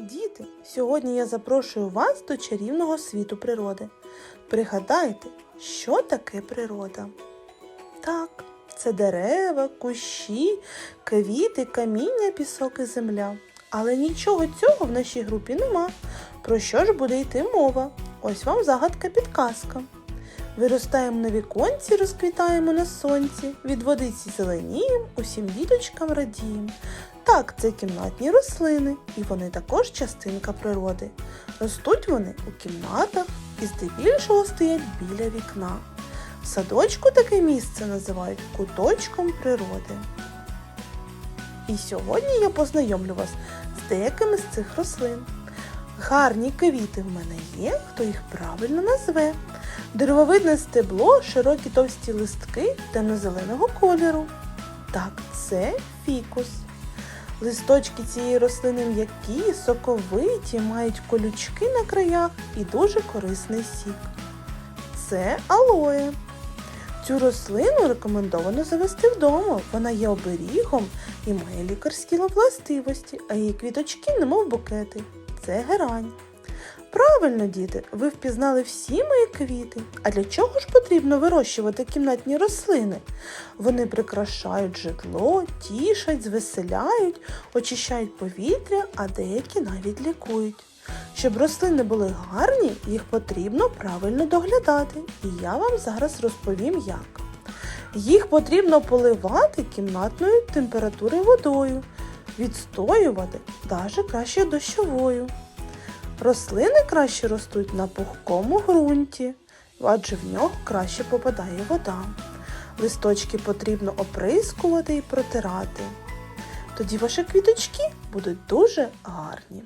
Діти, сьогодні я запрошую вас до чарівного світу природи. Пригадайте, що таке природа? Так, це дерева, кущі, квіти, каміння, пісок і земля. Але нічого цього в нашій групі нема. Про що ж буде йти мова? Ось вам загадка підказка. Виростаємо на віконці, розквітаємо на сонці, від водиці зеленієм, усім діточкам радієм. Так, це кімнатні рослини, і вони також частинка природи. Ростуть вони у кімнатах і здебільшого стоять біля вікна. В садочку таке місце називають куточком природи. І сьогодні я познайомлю вас з деякими з цих рослин. Гарні квіти в мене є, хто їх правильно назве. Деревовидне стебло, широкі товсті листки темно-зеленого кольору. Так, це фікус. Листочки цієї рослини м'які, соковиті, мають колючки на краях і дуже корисний сік. Це алоє. Цю рослину рекомендовано завести вдома. Вона є оберігом і має лікарські властивості, а її квіточки немов букети. Це герань. Правильно, діти, ви впізнали всі мої квіти. А для чого ж потрібно вирощувати кімнатні рослини? Вони прикрашають житло, тішать, звеселяють, очищають повітря, а деякі навіть лікують. Щоб рослини були гарні, їх потрібно правильно доглядати. І я вам зараз розповім як. Їх потрібно поливати кімнатною температури водою, відстоювати, навіть краще дощовою. Рослини краще ростуть на пухкому ґрунті, адже в нього краще попадає вода. Листочки потрібно оприскувати і протирати. Тоді ваші квіточки будуть дуже гарні.